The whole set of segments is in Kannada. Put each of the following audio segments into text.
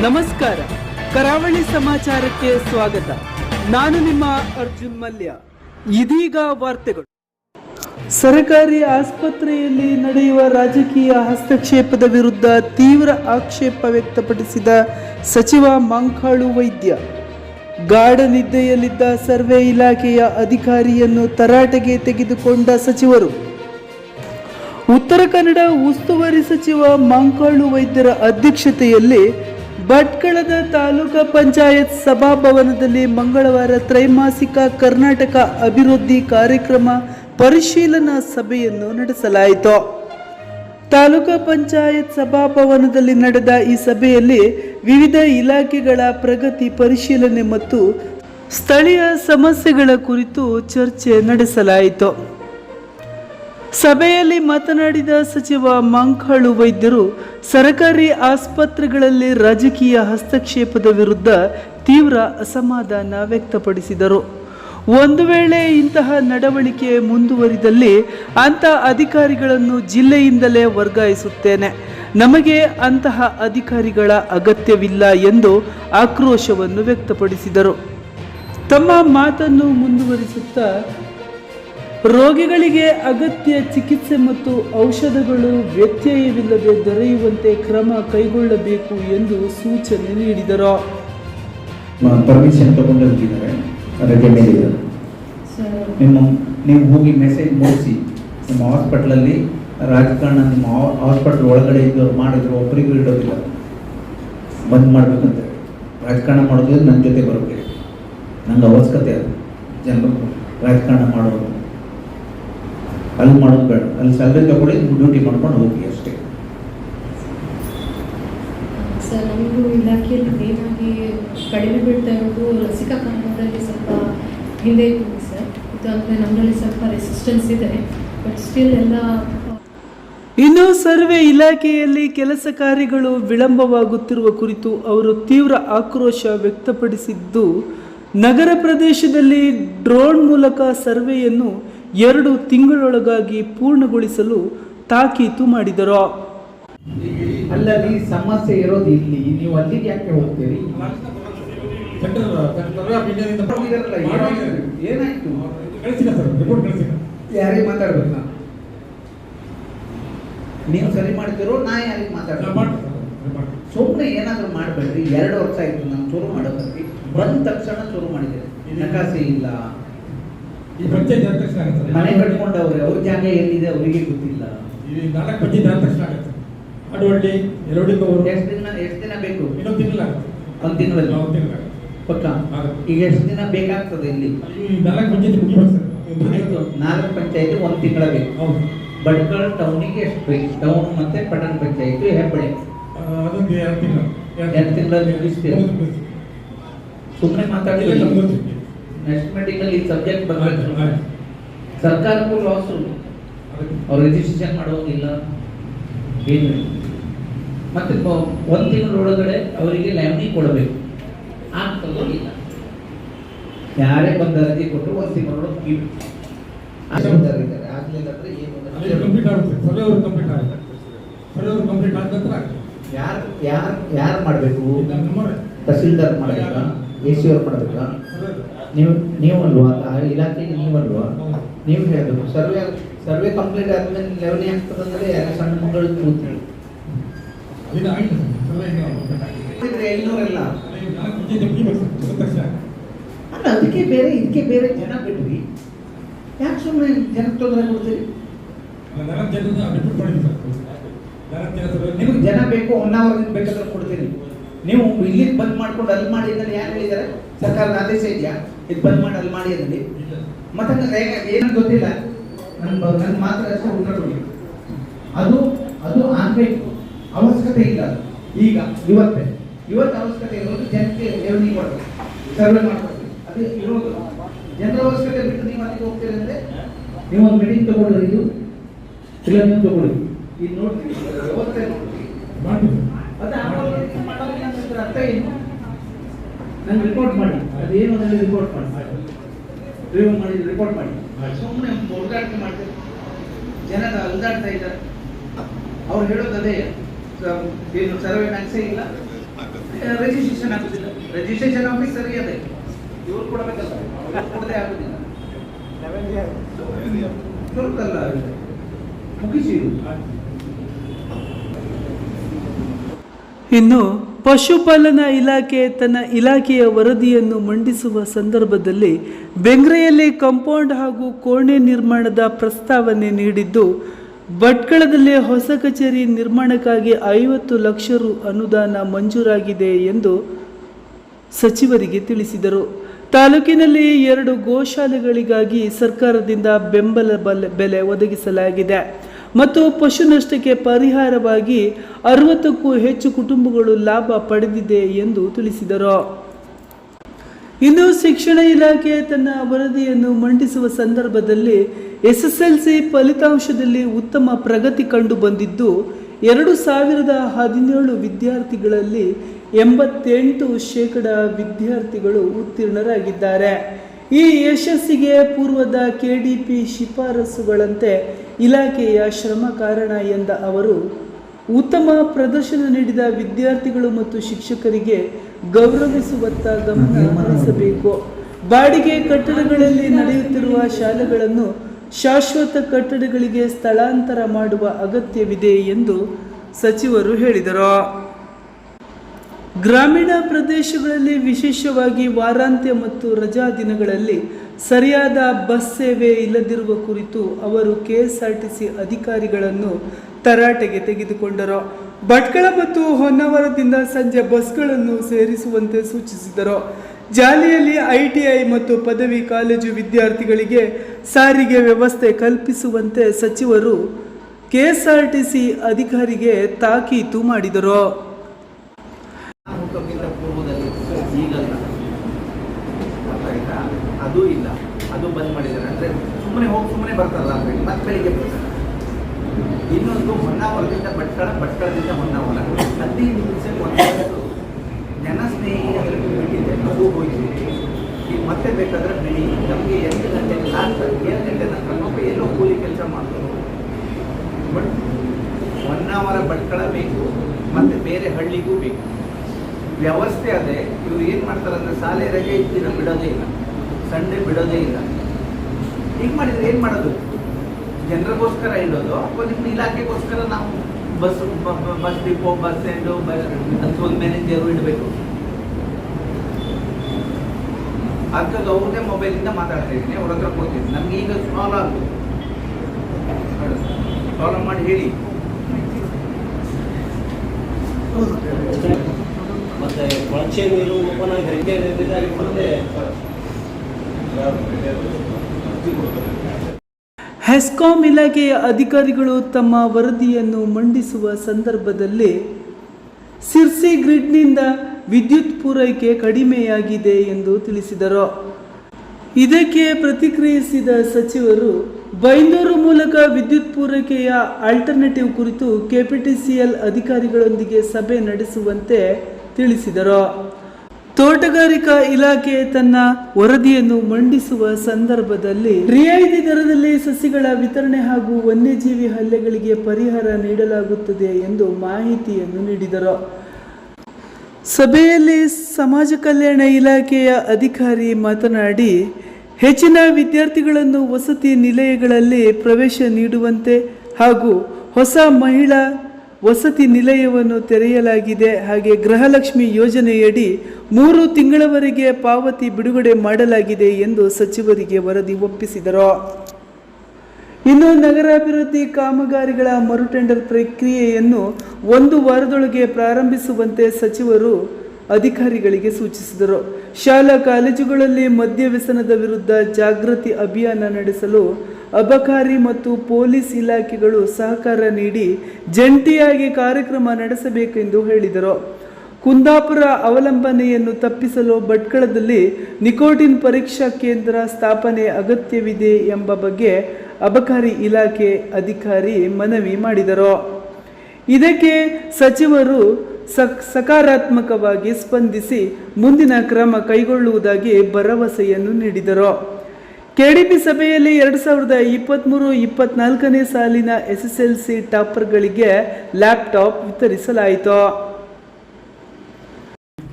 ನಮಸ್ಕಾರ. ಕರಾವಳಿ ಸಮಾಚಾರಕ್ಕೆ ಸ್ವಾಗತ. ನಾನು ನಿಮ್ಮ ಅರ್ಜುನ್ ಮಲ್ಯ. ಇದೀಗ ವಾರ್ತೆಗಳು. ಸರ್ಕಾರಿ ಆಸ್ಪತ್ರೆಯಲ್ಲಿ ನಡೆಯುವ ರಾಜಕೀಯ ಹಸ್ತಕ್ಷೇಪದ ವಿರುದ್ಧ ತೀವ್ರ ಆಕ್ಷೇಪ ವ್ಯಕ್ತಪಡಿಸಿದ ಸಚಿವ ಮಂಕಾಳು ವೈದ್ಯ. ಗಾಢ ನಿದ್ದೆಯಲ್ಲಿದ್ದ ಸರ್ವೆ ಇಲಾಖೆಯ ಅಧಿಕಾರಿಯನ್ನು ತರಾಟೆಗೆ ತೆಗೆದುಕೊಂಡ ಸಚಿವರು. ಉತ್ತರ ಕನ್ನಡ ಉಸ್ತುವಾರಿ ಸಚಿವ ಮಂಕಾಳು ವೈದ್ಯರ ಅಧ್ಯಕ್ಷತೆಯಲ್ಲಿ ಭಟ್ಕಳದ ತಾಲೂಕಾ ಪಂಚಾಯತ್ ಸಭಾಭವನದಲ್ಲಿ ಮಂಗಳವಾರ ತ್ರೈಮಾಸಿಕ ಕರ್ನಾಟಕ ಅಭಿವೃದ್ಧಿ ಕಾರ್ಯಕ್ರಮ ಪರಿಶೀಲನಾ ಸಭೆಯನ್ನು ನಡೆಸಲಾಯಿತು. ತಾಲೂಕಾ ಪಂಚಾಯತ್ ಸಭಾಭವನದಲ್ಲಿ ನಡೆದ ಈ ಸಭೆಯಲ್ಲಿ ವಿವಿಧ ಇಲಾಖೆಗಳ ಪ್ರಗತಿ ಪರಿಶೀಲನೆ ಮತ್ತು ಸ್ಥಳೀಯ ಸಮಸ್ಯೆಗಳ ಕುರಿತು ಚರ್ಚೆ ನಡೆಸಲಾಯಿತು. ಸಭೆಯಲ್ಲಿ ಮಾತನಾಡಿದ ಸಚಿವ ಮಂಕಾಳು ವೈದ್ಯರು, ಸರಕಾರಿ ಆಸ್ಪತ್ರೆಗಳಲ್ಲಿ ರಾಜಕೀಯ ಹಸ್ತಕ್ಷೇಪದ ವಿರುದ್ಧ ತೀವ್ರ ಅಸಮಾಧಾನ ವ್ಯಕ್ತಪಡಿಸಿದರು. ಒಂದು ವೇಳೆ ಇಂತಹ ನಡವಳಿಕೆ ಮುಂದುವರಿದಲ್ಲಿ ಅಂಥ ಅಧಿಕಾರಿಗಳನ್ನು ಜಿಲ್ಲೆಯಿಂದಲೇ ವರ್ಗಾಯಿಸುತ್ತೇನೆ. ನಮಗೆ ಅಂತಹ ಅಧಿಕಾರಿಗಳ ಅಗತ್ಯವಿಲ್ಲ ಎಂದು ಆಕ್ರೋಶವನ್ನು ವ್ಯಕ್ತಪಡಿಸಿದರು. ತಮ್ಮ ಮಾತನ್ನು ಮುಂದುವರಿಸುತ್ತಾ ರೋಗಿಗಳಿಗೆ ಅಗತ್ಯ ಚಿಕಿತ್ಸೆ ಮತ್ತು ಔಷಧಗಳು ವ್ಯತ್ಯಯವಿಲ್ಲದೆ ದೊರೆಯುವಂತೆ ಕ್ರಮ ಕೈಗೊಳ್ಳಬೇಕು ಎಂದು ಸೂಚನೆ ನೀಡಿದರು. ಪರ್ಮಿಷನ್ ತಗೊಂಡು ಹೋಗಿದ್ದಾರೆ ರಜೆ ನಿಮ್ಮ ನೀವು ಹೋಗಿ ಮೆಸೇಜ್ ಮೂಡಿಸಿ ನಿಮ್ಮ ಹಾಸ್ಪಿಟ್ಲಲ್ಲಿ ರಾಜಕಾರಣ ನಿಮ್ಮ ಹಾಸ್ಪಿಟ್ಲ್ ಒಳಗಡೆ ಇದ್ದವ್ರು ಮಾಡಿದ್ರು ಒಬ್ಬರಿಗೂ ಇಡೋದಿಲ್ಲ. ಬಂದ್ ಮಾಡ್ಬೇಕಂತ. ರಾಜಕಾರಣ ಮಾಡೋದು ನನ್ನ ಜೊತೆ ಬರಬೇಕು ನಂಗೆ ಅವಶ್ಯಕತೆ ಅದು. ಜನರು ರಾಜಕಾರಣ ಮಾಡೋದು. ಅಲ್ಲಿ ಮಾಡೋದು ಬೇಡ. ಅಲ್ಲಿ ಸ್ಯಾಲ್ರಿ ತಗೊಳ್ಳಿ ಡ್ಯೂಟಿ ಮಾಡ್ಕೊಂಡು ಹೋಗಿ ಅಷ್ಟೇ. ಸರ್ ನಮಗೂ ಇಲಾಖೆಯಲ್ಲಿ ಮೇನ್ ಕಡಿಮೆ ಬೀಳ್ತಾ ಇರೋದು ಲಸಿಕಾ ಕಾರ್ಯಕ್ರಮದಲ್ಲಿ ಸ್ವಲ್ಪ ಹಿಂದೆ ಇದ್ದೀವಿ ಸರ್. ಇದು ಅಂದರೆ ನಮ್ಮಲ್ಲಿ ಸ್ವಲ್ಪ ರೆಸಿಸ್ಟೆನ್ಸ್ ಇದೆ. ಬಟ್ ಸ್ಟಿಲ್ ಎಲ್ಲ ಇನ್ನು ಸರ್ವೆ ಇಲಾಖೆಯಲ್ಲಿ ಕೆಲಸ ಕಾರ್ಯಗಳು ವಿಳಂಬವಾಗುತ್ತಿರುವ ಕುರಿತು ಅವರು ತೀವ್ರ ಆಕ್ರೋಶ ವ್ಯಕ್ತಪಡಿಸಿದ್ದು ನಗರ ಪ್ರದೇಶದಲ್ಲಿ ಡ್ರೋನ್ ಮೂಲಕ ಸರ್ವೆಯನ್ನು ಎರಡು ತಿಂಗಳೊಳಗಾಗಿ ಪೂರ್ಣಗೊಳಿಸಲು ತಾಕೀತು ಮಾಡಿದರು. ಅಲ್ಲಲ್ಲಿ ಸಮಸ್ಯೆ ಇರೋದು ಇಲ್ಲಿ. ನೀವು ಅಲ್ಲಿಗೆ ಯಾಕೆ ಹೋಗ್ತೀರಿ? ಏನಾಯ್ತು? ಯಾರಿಗೆ ಮಾತಾಡ್ಬೇಕು ನೀವು ಸರಿ ಮಾಡ್ತಿರೋ ನಾ ಯಾರಿಗೆ ಮಾತಾಡ್ತೀನಿ ಸುಮ್ಮನೆ ಏನಾದರೂ ಮಾಡಬೇಡ್ರಿ. ಎರಡು ವರ್ಷ ಆಯ್ತು, ನಾನು ಶುರು ಮಾಡೋದು ಬಂದ ತಕ್ಷಣ ಶುರು ಮಾಡಿದ್ದೀರಿ. ನಕಾಸೆ ಇಲ್ಲ. ಈ ಪಂಚಾಯತ್ ಆದ ತಕ್ಷಣ ಆಗುತ್ತೆ. ಮನೆ ಕಟ್ಕೊಂಡವ್ರೆ ಅವ್ರ ಜಾಗ ಎಲ್ಲಿದೆ ಅವರಿಗೆ ಗೊತ್ತಿಲ್ಲ. ಈ ನಾಲ್ಕು ಪಂಚಾಯತ್ ಆದ ತಕ್ಷಣ ಆಗುತ್ತೆ. ಅಡವಳ್ಳಿ ಒಂದು ಎಷ್ಟು ದಿನ ಎಷ್ಟು ದಿನ ಬೇಕು? ಇನ್ನೊಂದು ತಿಂಗಳಾಗುತ್ತೆ ಒಂದು ತಿಂಗಳಲ್ಲಿ? ಒಂದು ತಿಂಗಳಾಗುತ್ತೆ ಪಕ್ಕ. ಈಗ ಎಷ್ಟು ದಿನ ಬೇಕಾಗ್ತದೆ ಇಲ್ಲಿ? ನಾಲ್ಕು ಪಂಚಾಯತ್ ಮುಗಿಬೇಕು ನಾಲ್ಕು ಪಂಚಾಯತಿ ಒಂದು ತಿಂಗಳ ಬೇಕು. ಹೌದು. ಭಟ್ಕಳ ಟೌನಿಗೆ ಎಷ್ಟು ಬೇಕು? ಟೌನ್ ಮತ್ತೆ ಪಟ್ಟಣ ಪಂಚಾಯತ್ ಆ, ಅದೊಂದು ಎರಡು ತಿಂಗಳು. ಎರಡು ತಿಂಗಳಲ್ಲಿ ಮುಗಿಸ್ತೀರಾ? ಸುಮ್ಮನೆ ಮಾತಾಡಿ ನೆಕ್ಸ್ಟ್ ಈ ಅಲ್ಲಿ ಸಬ್ಜೆಕ್ಟ್ ಬರಬೇಕು ಸರ್ಕಾರಕ್ಕೂ ಲಾಸ್ ಅವ್ರು ರಿಜಿಸ್ಟ್ರೇಷನ್ ಮಾಡೋದಿಲ್ಲ ಏನು? ಮತ್ತೆ ಒಂದು ತಿಂಗಳೊಳಗಡೆ ಅವರಿಗೆ ಲ್ಯಾಮ್ನಿ ಕೊಡಬೇಕು. ಆಗ್ತದೋ ಇಲ್ಲ? ಯಾರೇ ಬಂದ ಅರ್ಜಿ ಕೊಟ್ಟರು ಒಂದು ತಿಂಗಳೊಳಗೆ ಕೀಳು ಆಗ್ಲಿಲ್ಲ ಅಂದ್ರೆ ಏನು ಕಂಪ್ಲೀಟ್ ಆಗುತ್ತೆ. ಸರ್ವೆ ಅವರು ಕಂಪ್ಲೀಟ್ ಆಗುತ್ತೆ ಸರ್ವೆ ಅವರು ಕಂಪ್ಲೀಟ್ ಆದ ನಂತರ ಯಾರು ಯಾರು ಯಾರು ಮಾಡಬೇಕು. ತಹಸೀಲ್ದಾರ್ ಮಾಡಬೇಕಾ? ಎ ಸಿ ಅವ್ರು ಮಾಡಬೇಕಾ? ನೀವು ನೀವಲ್ವಾ? ಆ ಇಲಾಖೆಗೆ ನೀವಲ್ವಾ. ನೀವು ಹೇಳಬೇಕು. ಸರ್ವೆ ಸರ್ವೆ ಕಂಪ್ಲೀಟ್ ಆದ್ಮೇಲೆ ಲೆವೆನಿ ಆಗ್ತದಂದ್ರೆ ಸಣ್ಣ ಮಕ್ಕಳು ಸರ್. ಅಲ್ಲ ಅದಕ್ಕೆ ಬೇರೆ ಇದಕ್ಕೆ ಬೇರೆ ಜನ ಬಿಟ್ರಿ ಯಾಕೆ ಸುಮ್ಮನೆ ಜನ ತೊಂದರೆ ಕೊಡ್ತೀರಿ? ಜನ ನಿಮಗೆ ಜನ ಬೇಕು ಹೊನ್ನಾವರದಿಂದ ಬೇಕಾದ್ರೆ ಕೊಡ್ತೀನಿ. ನೀವು ಇಲ್ಲಿ ಬಂದ್ ಮಾಡ್ಕೊಂಡು ಅಲ್ಲಿ ಮಾಡಿದ್ರೆ ಯಾರು ಹೇಳಿದ್ದಾರೆ? ಸರ್ಕಾರದ ಆದೇಶ ಇದೆಯಾ? ಇದು ಬಂದ್ ಮಾಡಿ ಅಲ್ಲಿ ಮಾಡಿ ಇಲ್ಲ ಮತ್ತೆ ಏನಂತ ಗೊತ್ತಿಲ್ಲ. ನನ್ನ ನನ್ನ ಮಾತ್ರ ಅಷ್ಟೇ ಉತ್ತರ ಕೊಡಿ ಅದು ಅದು ಆಗ್ಬೇಕು. ಅವಶ್ಯಕತೆ ಇಲ್ಲ ಈಗ, ಇವತ್ತೇ. ಇವತ್ತು ಅವಶ್ಯಕತೆ ಇರೋದು ಜನಕ್ಕೆ ರೆವೆನ್ಯೂ ಮಾಡಬೇಕು ಸರ್ವೆ ಮಾಡ್ಕೊಡ್ತೀವಿ ಅದೇ ಇರೋದು ಜನರ ಅವಶ್ಯಕತೆ ಬಿಟ್ಟು ನೀವು ಅಲ್ಲಿಗೆ ಹೋಗ್ತೀರಿ ಅಂದ್ರೆ ನೀವು ಒಂದು ಮೀಟಿಂಗ್ ತಗೊಳ್ಳಿ ಇದು, ಇಲ್ಲ ನೀವು ತಗೊಳ್ಳಿ ಇದು. ನೋಡ್ತೀವಿ. ವ್ಯವಸ್ಥೆ ನೋಡ್ತೀವಿ. ಮಾಡಿ ಅದು ಅರ್ಥ ಏನು? ನಂಗೆ ರಿಪೋರ್ಟ್ ಮಾಡಿ. ಅದೇನು ಅದರಲ್ಲಿ ರಿಪೋರ್ಟ್ ಮಾಡಿ. ರಿವ್ಯೂ ಮಾಡಿ ರಿಪೋರ್ಟ್ ಮಾಡಿ. ಸುಮ್ಮನೆ ಹುಡುಗಾಟ ಮಾಡ್ತಾರೆ ಜನ ಅಲ್ದಾಡ್ತಾ ಇದ್ದಾರೆ. ಅವ್ರು ಹೇಳೋದು ಅದೇ. ಏನು ಸರ್ವೆ ನಕ್ಷೆ ಇಲ್ಲ. ರಿಜಿಸ್ಟ್ರೇಷನ್ ಆಗೋದಿಲ್ಲ ರಿಜಿಸ್ಟ್ರೇಷನ್ ಆಫೀಸ್ ಸರಿ ಅದೇ. ಇವ್ರು ಕೊಡಬೇಕಲ್ಲ. ಕೊಡದೆ ಆಗುದಿಲ್ಲ. ಶುಲ್ಕಲ್ಲ ಮುಗಿಸಿ. ಇನ್ನು ಪಶುಪಾಲನಾ ಇಲಾಖೆ ತನ್ನ ಇಲಾಖೆಯ ವರದಿಯನ್ನು ಮಂಡಿಸುವ ಸಂದರ್ಭದಲ್ಲಿ ಬೆಂಗ್ರೆಯಲ್ಲಿ ಕಾಂಪೌಂಡ್ ಹಾಗೂ ಕೋಣೆ ನಿರ್ಮಾಣದ ಪ್ರಸ್ತಾವನೆ ನೀಡಿದ್ದು, ಭಟ್ಕಳದಲ್ಲಿ ಹೊಸ ಕಚೇರಿ ನಿರ್ಮಾಣಕ್ಕಾಗಿ ಐವತ್ತು ಲಕ್ಷ ರು ಅನುದಾನ ಮಂಜೂರಾಗಿದೆ ಎಂದು ಸಚಿವರಿಗೆ ತಿಳಿಸಿದರು. ತಾಲೂಕಿನಲ್ಲಿ ಎರಡು ಗೋಶಾಲೆಗಳಿಗಾಗಿ ಸರ್ಕಾರದಿಂದ ಬೆಂಬಲ ಬಲ- ಒದಗಿಸಲಾಗಿದೆ. ಮತ್ತು ಪಶು ನಷ್ಟಕ್ಕೆ ಪರಿಹಾರವಾಗಿ ಅರವತ್ತಕ್ಕೂ ಹೆಚ್ಚು ಕುಟುಂಬಗಳು ಲಾಭ ಪಡೆದಿದೆ ಎಂದು ತಿಳಿಸಿದರು. ಇನ್ನು ಶಿಕ್ಷಣ ಇಲಾಖೆ ತನ್ನ ವರದಿಯನ್ನು ಮಂಡಿಸುವ ಸಂದರ್ಭದಲ್ಲಿ ಎಸ್ಎಸ್ಎಲ್ಸಿ ಫಲಿತಾಂಶದಲ್ಲಿ ಉತ್ತಮ ಪ್ರಗತಿ ಕಂಡು ಬಂದಿದ್ದು ಎರಡು ಸಾವಿರದ ಹದಿನೇಳು ವಿದ್ಯಾರ್ಥಿಗಳಲ್ಲಿ ಎಂಬತ್ತೆಂಟು ಶೇಕಡ ವಿದ್ಯಾರ್ಥಿಗಳು ಉತ್ತೀರ್ಣರಾಗಿದ್ದಾರೆ. ಈ ಯಶಸ್ಸಿಗೆ ಪೂರ್ವದ ಕೆ ಡಿ ಪಿ ಶಿಫಾರಸುಗಳಂತೆ ಇಲಾಖೆಯ ಶ್ರಮ ಕಾರಣ ಎಂದ ಅವರು, ಉತ್ತಮ ಪ್ರದರ್ಶನ ನೀಡಿದ ವಿದ್ಯಾರ್ಥಿಗಳು ಮತ್ತು ಶಿಕ್ಷಕರಿಗೆ ಗೌರವಿಸುವತ್ತ ಗಮನ ಹರಿಸಬೇಕು. ಬಾಡಿಗೆ ಕಟ್ಟಡಗಳಲ್ಲಿ ನಡೆಯುತ್ತಿರುವ ಶಾಲೆಗಳನ್ನು ಶಾಶ್ವತ ಕಟ್ಟಡಗಳಿಗೆ ಸ್ಥಳಾಂತರ ಮಾಡುವ ಅಗತ್ಯವಿದೆ ಎಂದು ಸಚಿವರು ಹೇಳಿದರು. ಗ್ರಾಮೀಣ ಪ್ರದೇಶಗಳಲ್ಲಿ ವಿಶೇಷವಾಗಿ ವಾರಾಂತ್ಯ ಮತ್ತು ರಜಾ ದಿನಗಳಲ್ಲಿ ಸರಿಯಾದ ಬಸ್ ಸೇವೆ ಇಲ್ಲದಿರುವ ಕುರಿತು ಅವರು ಕೆಎಸ್ಆರ್ಟಿಸಿ ಅಧಿಕಾರಿಗಳನ್ನು ತರಾಟೆಗೆ ತೆಗೆದುಕೊಂಡರು. ಭಟ್ಕಳ ಮತ್ತು ಹೊನ್ನಾವರದಿಂದ ಸಂಜೆ ಬಸ್ಗಳನ್ನು ಸೇರಿಸುವಂತೆ ಸೂಚಿಸಿದರು. ಜಾಲಿಯಲ್ಲಿ ಐಟಿಐ ಮತ್ತು ಪದವಿ ಕಾಲೇಜು ವಿದ್ಯಾರ್ಥಿಗಳಿಗೆ ಸಾರಿಗೆ ವ್ಯವಸ್ಥೆ ಕಲ್ಪಿಸುವಂತೆ ಸಚಿವರು ಕೆಎಸ್ಆರ್ಟಿಸಿ ಅಧಿಕಾರಿಗೆ ತಾಕೀತು ಮಾಡಿದರು ಹುಟ್ಟೋಕ್ಕಿಂತ ಪೂರ್ವದಲ್ಲಿ ಈಗಲ್ಲ ಗೊತ್ತಾಯ್ತಾ ಅದು ಇಲ್ಲ ಅದು ಬಂದ್ ಮಾಡಿದ್ದಾರೆ ಅಂದ್ರೆ ಹೇಳಿ ಮತ್ತೆ ಬೆಳಿಗ್ಗೆ ಇನ್ನೊಂದು ಹೊನ್ನಾವರದಿಂದ ಭಟ್ಕಳ, ಭಟ್ಕಳದಿಂದ ಹೊನ್ನಾವರ ನಿಮಿಷ ಒಂದು ಜನ ಸ್ನೇಹಿ ಅದರಲ್ಲಿ ಬಿಟ್ಟಿದೆ ಅದು ಹೋಗಿದೆ ಈಗ ಮತ್ತೆ ಬೇಕಾದ್ರೆ ಬಿಡಿ. ನಮಗೆ ಎಂಟು ಗಂಟೆ ನಾಲ್ಕು ಏಳು ಗಂಟೆ ನಂತರ ಮಕ್ಕಳು ಎಲ್ಲೋ ಕೂಲಿ ಕೆಲಸ ಮಾಡ್ತಾರೆ. ಬಟ್ ಹೊನ್ನಾವರ ಭಟ್ಕಳ ಬೇಕು, ಮತ್ತೆ ಬೇರೆ ಹಳ್ಳಿಗೂ ಬೇಕು. ವ್ಯವಸ್ಥೆ ಅದೇ. ಇವ್ರು ಏನು ಮಾಡ್ತಾರೆ ಅಂದ್ರೆ ಶಾಲೆ ರಜೆ ಇದ್ದಿನ ಬಿಡೋದೇ ಇಲ್ಲ. ಸಂಡೆ ಬಿಡೋದೇ ಇಲ್ಲ. ಈಗ ಮಾಡಿದ್ರೆ ಏನು ಮಾಡೋದು ಜನರಿಗೋಸ್ಕರ ಇಡೋದು ಅಥವಾ ನಿಮ್ಮ ಇಲಾಖೆಗೋಸ್ಕರ ನಾವು bus bus depot bus stand bus ಒಂದು ಮ್ಯಾನೇಜರು ಇಡಬೇಕು ಹಾಗಾಗಿ ಅವ್ರನ್ನೇ ಮೊಬೈಲಿಂದ ಮಾತಾಡ್ತಾ ಇದ್ದೀನಿ ಅವ್ರ ಹತ್ರ ಕೊಡ್ತೀನಿ ನಮ್ಗೆ ಈಗ ಸಾಲ್ವ್ ಆಗ್ಬೋದು ಸಾಲ್ವ್ ಮಾಡಿ ಹೇಳಿ ಮತ್ತೆ ಕೊಳಚೆ ನೀರು ಓಪನ್ ಆಗಿ ಹೆಂಗೆ ಹೆಸ್ಕಾಂ ಇಲಾಖೆಯ ಅಧಿಕಾರಿಗಳು ತಮ್ಮ ವರದಿಯನ್ನು ಮಂಡಿಸುವ ಸಂದರ್ಭದಲ್ಲಿ ಸಿರ್ಸಿ ಗ್ರಿಡ್ನಿಂದ ವಿದ್ಯುತ್ ಪೂರೈಕೆ ಕಡಿಮೆಯಾಗಿದೆ ಎಂದು ತಿಳಿಸಿದರು. ಇದಕ್ಕೆ ಪ್ರತಿಕ್ರಿಯಿಸಿದ ಸಚಿವರು, ಬೈಂದೂರು ಮೂಲಕ ವಿದ್ಯುತ್ ಪೂರೈಕೆಯ ಆಲ್ಟರ್ನೇಟಿವ್ ಕುರಿತು ಕೆಪಿಟಿಸಿಎಲ್ ಅಧಿಕಾರಿಗಳೊಂದಿಗೆ ಸಭೆ ನಡೆಸುವಂತೆ ತಿಳಿಸಿದರು. ತೋಟಗಾರಿಕಾ ಇಲಾಖೆ ತನ್ನ ವರದಿಯನ್ನು ಮಂಡಿಸುವ ಸಂದರ್ಭದಲ್ಲಿ ರಿಯಾಯಿತಿ ದರದಲ್ಲಿ ಸಸಿಗಳ ವಿತರಣೆ ಹಾಗೂ ವನ್ಯಜೀವಿ ಹಲ್ಲೆಗಳಿಗೆ ಪರಿಹಾರ ನೀಡಲಾಗುತ್ತದೆ ಎಂದು ಮಾಹಿತಿಯನ್ನು ನೀಡಿದರು. ಸಭೆಯಲ್ಲಿ ಸಮಾಜ ಕಲ್ಯಾಣ ಇಲಾಖೆಯ ಅಧಿಕಾರಿ ಮಾತನಾಡಿ, ಹೆಚ್ಚಿನ ವಿದ್ಯಾರ್ಥಿಗಳನ್ನು ವಸತಿ ನಿಲಯಗಳಲ್ಲಿ ಪ್ರವೇಶ ನೀಡುವಂತೆ ಹಾಗೂ ಹೊಸ ಮಹಿಳಾ ವಸತಿ ನಿಲಯವನ್ನು ತೆರೆಯಲಾಗಿದೆ. ಹಾಗೆ ಗೃಹಲಕ್ಷ್ಮಿ ಯೋಜನೆಯಡಿ ಮೂರು ತಿಂಗಳವರೆಗೆ ಪಾವತಿ ಬಿಡುಗಡೆ ಮಾಡಲಾಗಿದೆ ಎಂದು ಸಚಿವರಿಗೆ ವರದಿ ಒಪ್ಪಿಸಿದರು. ಇನ್ನು ನಗರಾಭಿವೃದ್ಧಿ ಕಾಮಗಾರಿಗಳ ಮರುಟೆಂಡರ್ ಪ್ರಕ್ರಿಯೆಯನ್ನು ಒಂದು ವಾರದೊಳಗೆ ಪ್ರಾರಂಭಿಸುವಂತೆ ಸಚಿವರು ಅಧಿಕಾರಿಗಳಿಗೆ ಸೂಚಿಸಿದರು. ಶಾಲಾ ಕಾಲೇಜುಗಳಲ್ಲಿ ಮದ್ಯ ವ್ಯಸನದ ವಿರುದ್ಧ ಜಾಗೃತಿ ಅಭಿಯಾನ ನಡೆಸಲು ಅಬಕಾರಿ ಮತ್ತು ಪೊಲೀಸ್ ಇಲಾಖೆಗಳು ಸಹಕಾರ ನೀಡಿ ಜಂಟಿಯಾಗಿ ಕಾರ್ಯಕ್ರಮ ನಡೆಸಬೇಕೆಂದು ಹೇಳಿದರು. ಕುಂದಾಪುರ ಅವಲಂಬನೆಯನ್ನು ತಪ್ಪಿಸಲು ಭಟ್ಕಳದಲ್ಲಿ ನಿಕೋಟಿನ್ ಪರೀಕ್ಷಾ ಕೇಂದ್ರ ಸ್ಥಾಪನೆ ಅಗತ್ಯವಿದೆ ಎಂಬ ಬಗ್ಗೆ ಅಬಕಾರಿ ಇಲಾಖೆ ಅಧಿಕಾರಿ ಮನವಿ ಮಾಡಿದರು. ಇದಕ್ಕೆ ಸಚಿವರು ಸಕ್, ಸಕಾರಾತ್ಮಕವಾಗಿ ಸ್ಪಂದಿಸಿ ಮುಂದಿನ ಕ್ರಮ ಕೈಗೊಳ್ಳುವುದಾಗಿ ಭರವಸೆಯನ್ನು ನೀಡಿದರು. ಕೆಡಿಪಿ ಸಭೆಯಲ್ಲಿ ಎರಡು ಸಾವಿರದ ಇಪ್ಪತ್ತ್ಮೂರು ಇಪ್ಪತ್ನಾಲ್ಕನೇ ಸಾಲಿನ ಎಸ್ ಎಸ್ ಎಲ್ ಸಿ ಟಾಪರ್ಗಳಿಗೆ ಲ್ಯಾಪ್ಟಾಪ್ ವಿತರಿಸಲಾಯಿತು.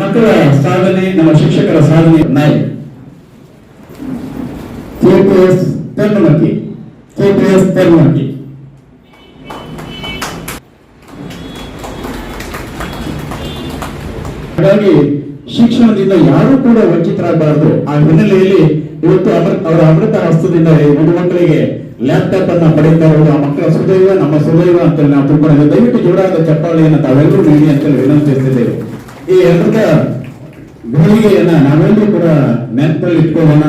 ಮಕ್ಕಳ ಸಾಧನೆ ನಮ್ಮ ಶಿಕ್ಷಕರ ಸಾಧನೆ ಹಾಗಾಗಿ ಶಿಕ್ಷಣದಿಂದ ಯಾರೂ ಕೂಡ ವಂಚಿತರಾಗಬಾರದು. ಆ ಹಿನ್ನೆಲೆಯಲ್ಲಿ ಇವತ್ತು ಅವರ ಅಮೃತ ಹಸ್ತದಿಂದ ಮಕ್ಕಳಿಗೆ ಲ್ಯಾಪ್ಟಾಪ್ ಅನ್ನ ಪಡೆಯುತ್ತಾ ಇರೋದು ಆ ಮಕ್ಕಳ ಸುದೈವ, ನಮ್ಮ ಸುದೈವ ಅಂತೇಳಿ ನಾವು ತಿಳ್ಕೊಂಡಿದ್ದೇವೆ. ದಯವಿಟ್ಟು ಜೋರಾದ ಚಪ್ಪಾಳೆಯನ್ನು ತಾವೆಲ್ಲರೂ ನೀಡಿ ಅಂತೇಳಿ ವಿನಂತಿಸಿದ್ದೇವೆ ಈ ಅಮೃತ ಘಳಿಗೆಯನ್ನ ನಾವೆಲ್ಲರೂ ಕೂಡ ನೆನಪಲ್ಲಿ ಇಟ್ಕೊಳ್ಳೋಣ.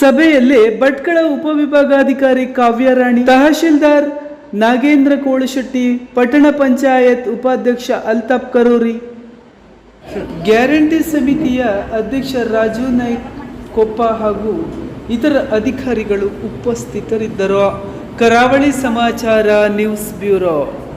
ಸಭೆಯಲ್ಲಿ ಭಟ್ಕಳ ಉಪವಿಭಾಗಾಧಿಕಾರಿ ಕಾವ್ಯರಾಣಿ, ತಹಶೀಲ್ದಾರ್ ನಾಗೇಂದ್ರ ಕೋಳಶೆಟ್ಟಿ, ಪಟ್ಟಣ ಪಂಚಾಯತ್ ಉಪಾಧ್ಯಕ್ಷ ಅಲ್ತಾಫ್ ಕರೂರಿ, ಗ್ಯಾರಂಟಿ ಸಮಿತಿಯ ಅಧ್ಯಕ್ಷ ರಾಜು ನಾಯ್ಕ್ ಕೊಪ್ಪ ಹಾಗೂ ಇತರ ಅಧಿಕಾರಿಗಳು ಉಪಸ್ಥಿತರಿದ್ದರು. ಕರಾವಳಿ ಸಮಾಚಾರ ನ್ಯೂಸ್ ಬ್ಯೂರೋ.